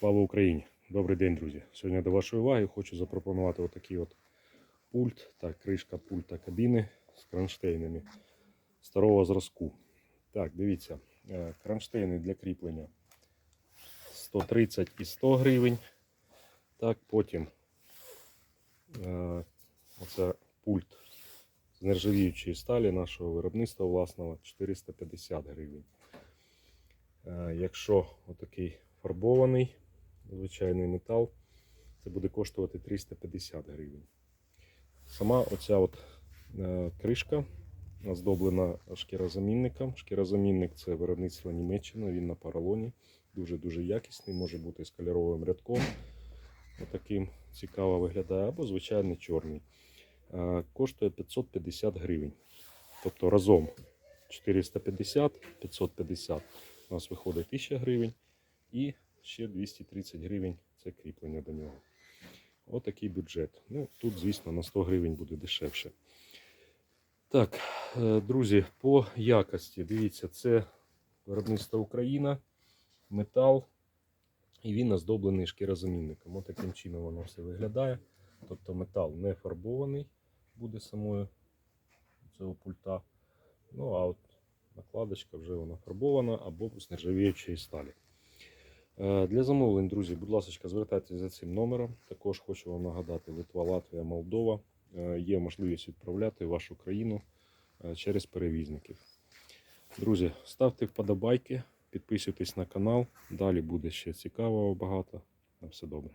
Слава Україні! Добрий день, друзі! Сьогодні до вашої уваги хочу запропонувати отакий от пульт та кришка пульта кабіни з кронштейнами старого зразку. Так, дивіться, е, кронштейни для кріплення 130 і 100 гривень. Так, потім е, оце пульт з нержавіючої сталі нашого виробництва власного 450 гривень. Е, Якщо отакий фарбований звичайний метал, це буде коштувати 350 гривень. Сама оця от е, кришка оздоблена шкірозамінником. Шкірозамінник це виробництво Німеччини, він на поролоні. Дуже-дуже якісний, може бути з кольоровим рядком. Отаким цікаво виглядає, або звичайний чорний. Е, Коштує 550 гривень. Тобто разом 450, 550 у нас виходить 1000 гривень і ще 230 гривень це кріплення до нього. Отакий бюджет. Ну, тут, звісно, на 100 гривень буде дешевше. Так, е, друзі, по якості, дивіться, це виробництво Україна, метал, і він оздоблений шкірозамінником. Ось таким чином воно все виглядає. Тобто метал не фарбований буде самою цього пульта. Ну, а от накладочка вже вона фарбована або з нержавіючої сталі. Е, Для замовлень, друзі, будь ласка, звертайтеся за цим номером. Також хочу вам нагадати: Литва, Латвія, Молдова. Е, Є можливість відправляти вашу країну е, через перевізників. Друзі, ставте вподобайки, підписуйтесь на канал. Далі буде ще цікавого багато. На все добре.